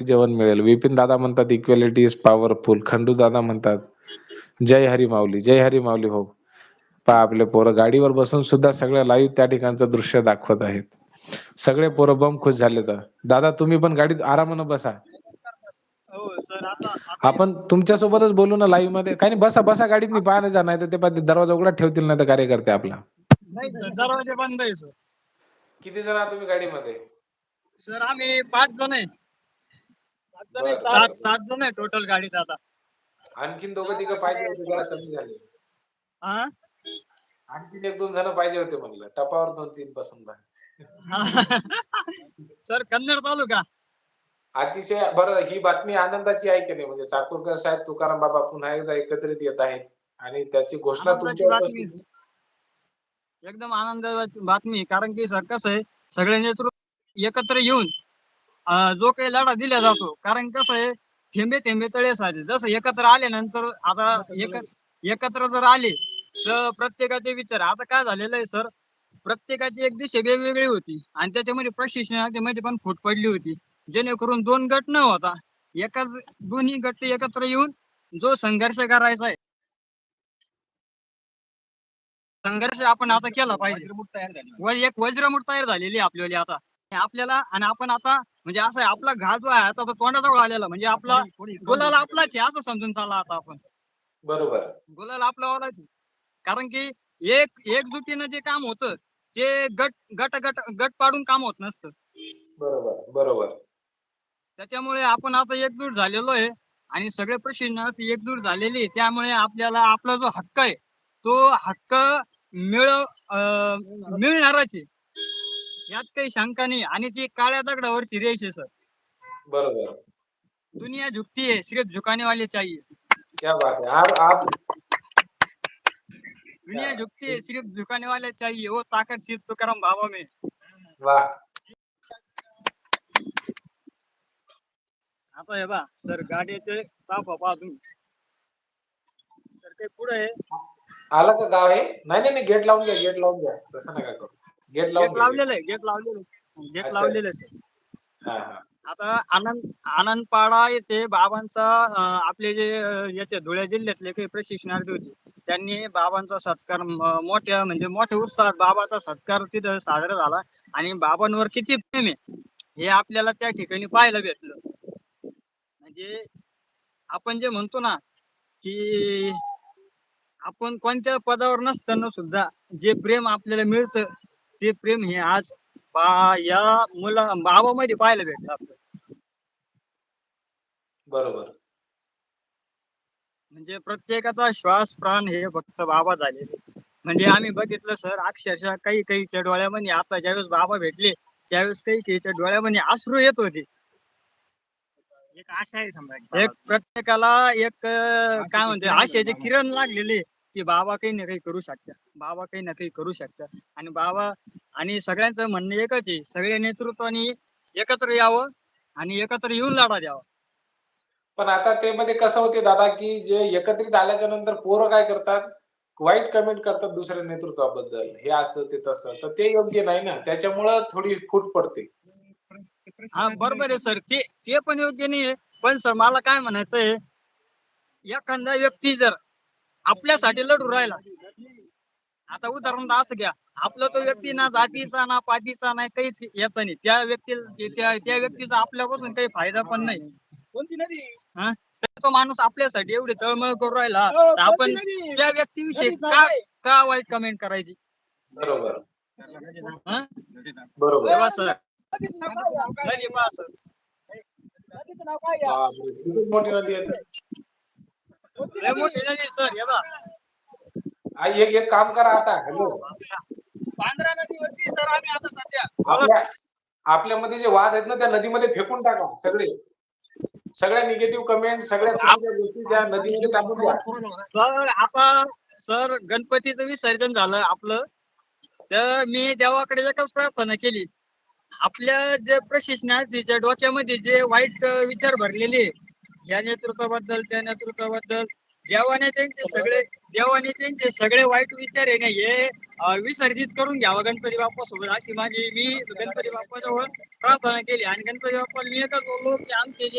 जेवण मिळेल. विपिन दादा म्हणतात इक्वेलिटी इज पॉवरफुल खंडू दादा म्हणतात जय हरी माऊली जय हरी माऊली भाऊ पहा आपले पोरं गाडीवर बसून सुद्धा सगळं लाईव्ह त्या ठिकाणचं दृश्य दाखवत आहेत. सगळे पोरं बम खुश झाले तर दादा तुम्ही पण गाडीत आरामानं बसा. हो आपण तुमच्या सोबतच बोलू ना लाईव्हमध्ये. काही नाही बसा बसा गाडीत नाही पाहा जा नाही तर ते दरवाजा उघडा ठेवतील नाही तर कार्यकर्ते आपला. दरवाजे बंद आहे सर. किती जण आहात तुम्ही गाडीमध्ये? सर आम्ही पाच जण आहे. जण आहे, बरं, सात. सात जण आहे टोटल गाडीत आता. आणखीन दोघं तिघं पाहिजे होते जरा कमी झाले. हा आणखीन एक दोन जण पाहिजे होते म्हणलं. टपावर दोन तीन पसंत सर कन्नड तालुका. अतिशय बरं ही बातमी आनंदाची आहे की नाही? म्हणजे चाकूरकर साहेब तुकाराम बाबा पुन्हा एकदा एकत्रित येत आहेत. आणि त्याची घोषणा आनंदाची बातमी. एकदम आनंदाची बातमी आहे. कारण की सर कसं आहे सगळे नेतृत्व एकत्र येऊन जो काही लढा दिला जातो. कारण कसं आहे थेंबे थेंबे तळे साजे जसं एकत्र आल्यानंतर आता एक एकत्र जर आले तर प्रत्येकाचे विचार. आता काय झालेलं आहे सर? प्रत्येकाची एक दिशा वेगवेगळी होती. आणि त्याच्यामध्ये प्रशिक्षणामध्ये पण फूट पडली होती. जेणेकरून दोन गट न होता एकाच दोन्ही गट एकत्र येऊन जो संघर्ष करायचा आहे. संघर्ष आपण आता केला पाहिजे. एक वज्रमूठ तयार झालेली आपल्याला आता. आपल्याला आणि आपण आता म्हणजे असं आहे, आपला घा जो आहे आता तो तोंडाजवळ आलेला. म्हणजे आपला गुलाल आपलाच आहे असं समजून चालला आता आपण. बरोबर. गुलाल आपला वालाच आहे. कारण की एक एकजुटीनं जे काम होतं ते गट गट गट गट पाडून काम होत नसतं. बरोबर बरोबर. त्याच्यामुळे आपण आता एकजूट झालेलो आहे आणि सगळे प्रशिक्षणार्थी एकजूट झालेले आहे. त्यामुळे आपल्याला आपला जो हक्क आहे तो हक्क मिळ अं, मिळणारच आहे. यात काही शंका नाही. आणि ती काळ्या दगडावरची रेष आहे सर. बरोबर. दुनिया झुकती है सिर्फ झुकाने वाले चाहिए. क्या बात है आप आप दुनिया झुकती है सिर्फ झुकाने वाले चाहिए. वो ताकत सिर्फ तुकाराम बाबा में. है. वाह. आता हे बा सर गाडीचे ताप तुम्ही सर ते पुढे आहे. आलं का गाव आहे नाही नाही नाही गेट लावून घ्या गेट लावून घ्या. तसं नका करू. गेट लावलेलं आहे गेट लावलेलं आहे गेट. लावलेलं आहे. हा हा आता आनंद आनंदपाडा येथे बाबांचा आपले जे याचे धुळे जिल्ह्यातले काही प्रशिक्षणार्थी होते त्यांनी बाबांचा सत्कार मोठ्या म्हणजे मोठ्या उत्साहात बाबाचा सत्कार तिथं साजरा झाला आणि बाबांवर किती प्रेम आहे हे आपल्याला त्या ठिकाणी पाहायला भेटलं म्हणजे आपण जे म्हणतो ना की आपण कोणत्या पदावर नसताना सुद्धा जे प्रेम आपल्याला मिळतं ते प्रेम हे आज बा या मुला बाबामध्ये पाहायला भेटतं आपल्याला. बरोबर. म्हणजे प्रत्येकाचा श्वास प्राण हे फक्त बाबा झालेले. म्हणजे आम्ही बघितलं सर अक्षरशः काही काहीच्या डोळ्यामध्ये आता ज्यावेळेस बाबा भेटले त्यावेळेस काही काहीच्या डोळ्यामध्ये अश्रू येत होते. एक आशा आहे समजा एक प्रत्येकाला एक काय म्हणते आशेचे किरण लागलेले. की बाबा काही ना काही करू शकतात बाबा काही ना काही करू शकतात आणि बाबा आणि सगळ्यांचं म्हणणं एकच आहे. सगळे नेतृत्वाने एकत्र यावं आणि एकत्र येऊन लढा द्यावा. पण आता ते मध्ये कसं होते दादा की जे एकत्रित आल्याच्यानंतर पोरं काय करतात? वाईट कमेंट करतात दुसऱ्या नेतृत्वाबद्दल. हे असं ते तसं. तर ते योग्य नाही ना. त्याच्यामुळं थोडी फूट पडते. हा बरोबर आहे सर. ते ते पण योग्य नाही पण सर मला काय म्हणायचं आहे एखादा व्यक्ती जर आपल्यासाठी लढू राहिला. आता उदाहरण असं घ्या. आपला तो व्यक्ती ना जातीचा ना पातीचा नाही काहीच याचा नाही. त्या व्यक्ती त्या त्या व्यक्तीचा आपल्यापासून काही फायदा पण नाही. हा? तर तो माणूस आपल्यासाठी एवढी तळमळ करू राहिला. तर आपण त्या व्यक्तीविषयी का का वाईट कमेंट करायची? बरोबर. हा? बरोबर. मोठी नदी एक एक काम करा आता हॅलो. पांढऱ्या नदीवरती सर आम्ही आता सध्या. आपल्या आपल्यामध्ये जे वाद आहेत ना त्या नदीमध्ये फेकून टाका सगळे. सगळ्या निगेटिव्ह कमेंट सगळ्या गोष्टी त्या नदीमध्ये टाकून द्या. सर आता सर गणपतीचं विसर्जन झालं आपलं. तर मी देवाकडे एकच प्रार्थना केली. आपल्या जे प्रशिक्षणार्थीच्या डोक्यामध्ये जे वाईट विचार भरलेले या नेतृत्वाबद्दल त्या नेतृत्वाबद्दल देवाने त्यांचे सगळे देवाने त्यांचे सगळे वाईट विचार आहे ना हे विसर्जित करून घ्यावा. गणपती बाप्पा सोबत अशी माझी मी गणपती बाप्पाजवळ प्रार्थना केली. आणि गणपती बाप्पा मी एकच बोललो की आमचे जे